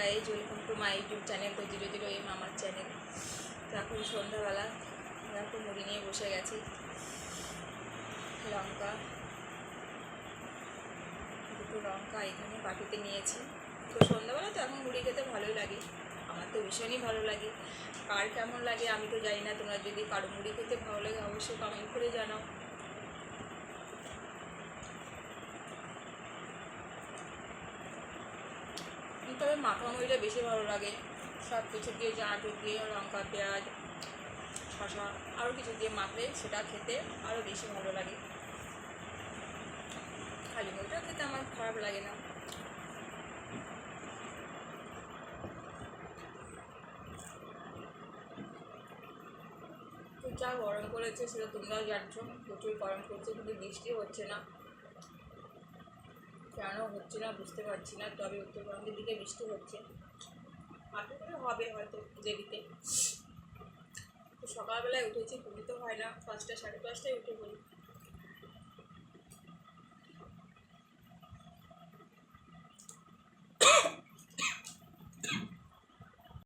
Guys welcome to my YouTube channel তো zero zero M আমার channel. তো এখন সন্ধ্যাবেলা দেখো মুড়ি নিয়ে বসে গেছি। লঙ্কা, দুটো লঙ্কা এখানে বাটিতে নিয়েছি। তো সন্ধ্যাবেলা তো এখন মুড়ি খেতে ভালোই লাগে। আমার তো ভীষণই ভালো লাগে। কার কেমন লাগে আমি তো জানি না। তোমরা যদি কারও মুড়ি খেতে ভালো লাগে অবশ্যই কমেন্ট করে জানাও। তবে মাখা মুড়িটা বেশি ভালো লাগে। সব কিছু দিয়ে জাঁটো দিয়ে লঙ্কা, পেঁয়াজ শশা আরও কিছু দিয়ে মাখলে সেটা খেতে আরও বেশি ভালো লাগে। খালি মুড়িটা খেতে আমার খারাপ লাগে না। যা গরম করেছে সেটা তোমরাও জানছো। প্রচুর গরম করছে কিন্তু বৃষ্টি হচ্ছে না। কেন হচ্ছে না, বুঝতে পারছি না। তবে উত্তরবঙ্গের দিকে বৃষ্টি হচ্ছে। হাতে করে হবে হয়তো দেরিতে। তো সকালবেলায় উঠেছি পুরিত হয় না। পাঁচটা, সাড়ে পাঁচটায় উঠে পড়ি।